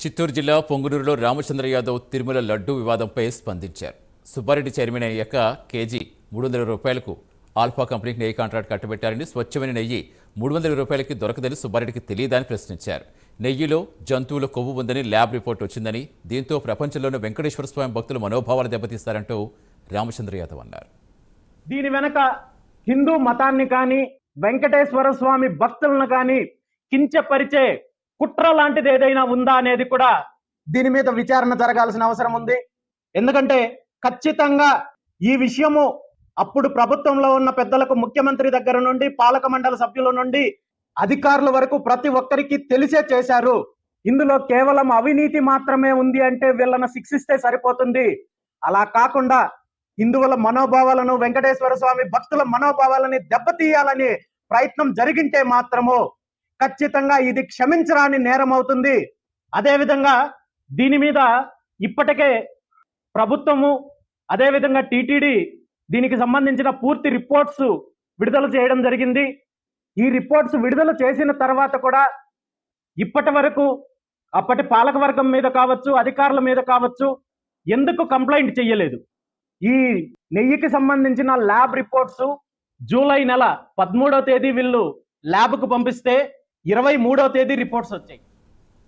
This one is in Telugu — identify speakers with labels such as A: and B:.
A: చిత్తూరు జిల్లా పొంగునూరులో రామచంద్ర యాదవ్ తిరుమల లడ్డు వివాదంపై స్పందించారు. సుబ్బారెడ్డి చైర్మన్ అయ్యాక కేజీ మూడు వందల రూపాయలకు ఆల్ఫా కంపెనీకి నెయ్యి కాంట్రాక్ట్ కట్టబెట్టారని స్వచ్ఛమైన నెయ్యి మూడు వందల రూపాయలకి దొరకదని సుబ్బారెడ్డికి తెలియదని ప్రశ్నించారు. నెయ్యిలో జంతువుల కొవ్వు ఉందని ల్యాబ్ రిపోర్ట్ వచ్చిందని దీంతో ప్రపంచంలోని వెంకటేశ్వర స్వామి భక్తుల మనోభావాలు దెబ్బతీస్తారంటూ రామచంద్ర యాదవ్ అన్నారు.
B: దీని వెనక హిందూ మతాన్ని కానీ వెంకటేశ్వర స్వామి భక్తులను కానీ కించపరిచే కుట్ర లాంటిది ఏదైనా ఉందా అనేది కూడా దీని మీద విచారణ జరగాల్సిన అవసరం ఉంది. ఎందుకంటే ఖచ్చితంగా ఈ విషయము అప్పుడు ప్రభుత్వంలో ఉన్న పెద్దలకు ముఖ్యమంత్రి దగ్గర నుండి పాలక మండల సభ్యుల నుండి అధికారుల వరకు ప్రతి ఒక్కరికి తెలిసే చేశారు. ఇందులో కేవలం అవినీతి మాత్రమే ఉంది అంటే వీళ్ళను శిక్షిస్తే సరిపోతుంది. అలా కాకుండా హిందువుల మనోభావాలను వెంకటేశ్వర స్వామి భక్తుల మనోభావాలని దెబ్బతీయాలని ప్రయత్నం జరిగింటే మాత్రము ఖచ్చితంగా ఇది క్షమించరాని నేరం అవుతుంది అదేవిధంగా దీని మీద ఇప్పటికే ప్రభుత్వము అదేవిధంగా టీటీడీ దీనికి సంబంధించిన పూర్తి రిపోర్ట్స్ విడుదల చేయడం జరిగింది. ఈ రిపోర్ట్స్ విడుదల చేసిన తర్వాత కూడా ఇప్పటి వరకు అప్పటి పాలకవర్గం మీద కావచ్చు అధికారుల మీద కావచ్చు ఎందుకు కంప్లైంట్ చేయలేదు ఈ నెయ్యికి సంబంధించిన ల్యాబ్ రిపోర్ట్స్ జూలై నెల పదమూడవ తేదీ వీళ్ళు ల్యాబ్కు పంపిస్తే ఇరవై మూడో తేదీ రిపోర్ట్స్ వచ్చాయి.